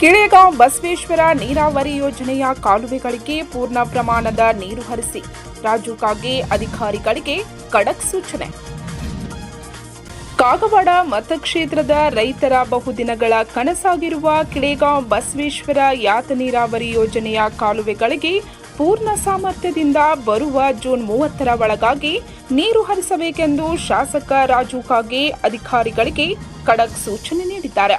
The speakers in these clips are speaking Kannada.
ಕಿಳೆಗಾಂವ್ ಬಸವೇಶ್ವರ ನೀರಾವರಿ ಯೋಜನೆಯ ಕಾಲುವೆಗಳಿಗೆ ಪೂರ್ಣ ಪ್ರಮಾಣದ ನೀರು ಹರಿಸಿ ರಾಜು ಕಾಗೆ ಅಧಿಕಾರಿಗಳಿಗೆ ಖಡಕ್ ಸೂಚನೆ. ಕಾಗವಾಡ ಮತಕ್ಷೇತ್ರದ ರೈತರ ಬಹುದಿನಗಳ ಕನಸಾಗಿರುವ ಕಿಳೆಗಾಂವ್ ಬಸವೇಶ್ವರ ಯಾತ ನೀರಾವರಿ ಯೋಜನೆಯ ಕಾಲುವೆಗಳಿಗೆ ಪೂರ್ಣ ಸಾಮರ್ಥ್ಯದಿಂದ ಬರುವ ಜೂನ್ ಮೂವತ್ತರ ಒಳಗಾಗಿ ನೀರು ಹರಿಸಬೇಕೆಂದು ಶಾಸಕ ರಾಜು ಕಾಗೆ ಅಧಿಕಾರಿಗಳಿಗೆ ಖಡಕ್ ಸೂಚನೆ ನೀಡಿದ್ದಾರೆ.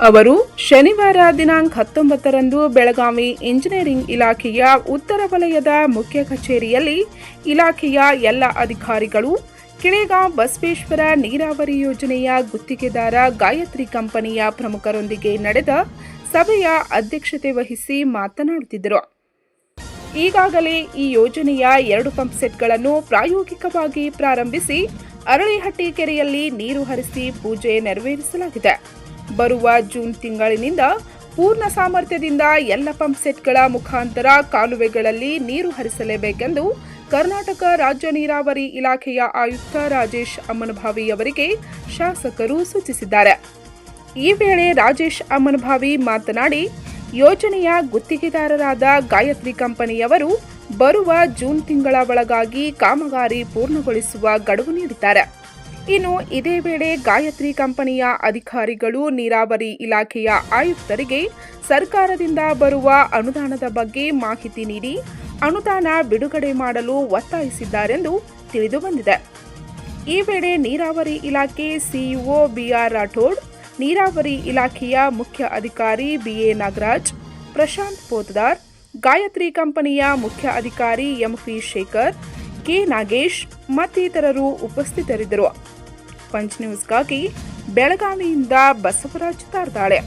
ಅವರು ಶನಿವಾರ ದಿನಾಂಕ ಹತ್ತೊಂಬತ್ತರಂದು ಬೆಳಗಾವಿ ಇಂಜಿನಿಯರಿಂಗ್ ಇಲಾಖೆಯ ಉತ್ತರ ವಲಯದ ಮುಖ್ಯ ಕಚೇರಿಯಲ್ಲಿ ಇಲಾಖೆಯ ಎಲ್ಲ ಅಧಿಕಾರಿಗಳು ಕಿಳೆಗಾಂವ್ ಬಸವೇಶ್ವರ ನೀರಾವರಿ ಯೋಜನೆಯ ಗುತ್ತಿಗೆದಾರ ಗಾಯತ್ರಿ ಕಂಪನಿಯ ಪ್ರಮುಖರೊಂದಿಗೆ ನಡೆದ ಸಭೆಯ ಅಧ್ಯಕ್ಷತೆ ವಹಿಸಿ ಮಾತನಾಡುತ್ತಿದ್ದರು. ಈಗಾಗಲೇ ಈ ಯೋಜನೆಯ ಎರಡು ಪಂಪ್ ಸೆಟ್ಗಳನ್ನು ಪ್ರಾಯೋಗಿಕವಾಗಿ ಪ್ರಾರಂಭಿಸಿ ಅರಳಿಹಟ್ಟಿ ಕೆರೆಯಲ್ಲಿ ನೀರು ಹರಿಸಿ ಪೂಜೆ ನೆರವೇರಿಸಲಾಗಿದೆ. ಬರುವ ಜೂನ್ ತಿಂಗಳಿನಿಂದ ಪೂರ್ಣ ಸಾಮರ್ಥ್ಯದಿಂದ ಎಲ್ಲ ಪಂಪ್ ಸೆಟ್ಗಳ ಮುಖಾಂತರ ಕಾಲುವೆಗಳಲ್ಲಿ ನೀರು ಹರಿಸಲೇಬೇಕೆಂದು ಕರ್ನಾಟಕ ರಾಜ್ಯ ನೀರಾವರಿ ಇಲಾಖೆಯ ಆಯುಕ್ತ ರಾಜೇಶ್ ಅಮ್ಮನಭಾವಿ ಅವರಿಗೆ ಶಾಸಕರು ಸೂಚಿಸಿದ್ದಾರೆ. ಈ ವೇಳೆ ರಾಜೇಶ್ ಅಮ್ಮನಭಾವಿ ಮಾತನಾಡಿ, ಯೋಜನೆಯ ಗುತ್ತಿಗೆದಾರರಾದ ಗಾಯತ್ರಿ ಕಂಪನಿಯವರು ಬರುವ ಜೂನ್ ತಿಂಗಳ ಒಳಗಾಗಿ ಕಾಮಗಾರಿ ಪೂರ್ಣಗೊಳಿಸುವ ಗಡುವು ನೀಡಿದ್ದಾರೆ. ಇನ್ನು ಇದೇ ವೇಳೆ ಗಾಯತ್ರಿ ಕಂಪನಿಯ ಅಧಿಕಾರಿಗಳು, ನೀರಾವರಿ ಇಲಾಖೆಯ ಆಯುಕ್ತರಿಗೆ ಸರ್ಕಾರದಿಂದ ಬರುವ ಅನುದಾನದ ಬಗ್ಗೆ ಮಾಹಿತಿ ನೀಡಿ ಅನುದಾನ ಬಿಡುಗಡೆ ಮಾಡಲು ಒತ್ತಾಯಿಸಿದ್ದಾರೆಂದು ತಿಳಿದುಬಂದಿದೆ ಈ ವೇಳೆ ನೀರಾವರಿ ಇಲಾಖೆ ಸಿಇಒ ಬಿಆರ್ ರಾಠೋಡ್, ನೀರಾವರಿ ಇಲಾಖೆಯ ಮುಖ್ಯ ಅಧಿಕಾರಿ ಬಿಎ ನಾಗರಾಜ್, ಪ್ರಶಾಂತ್ ಪೋತದಾರ್, ಗಾಯತ್ರಿ ಕಂಪನಿಯ ಮುಖ್ಯ ಅಧಿಕಾರಿ M P Shekhar, K. Nagesh ಮತ್ತಿತರರು ಉಪಸ್ಥಿತರಿದ್ದರು. ಪಂಚ್ ನ್ಯೂಸ್ಗಾಗಿ ಬೆಳಗಾವಿಯಿಂದ ಬಸವರಾಜ್ ತಾರ್ದಾಳೆ.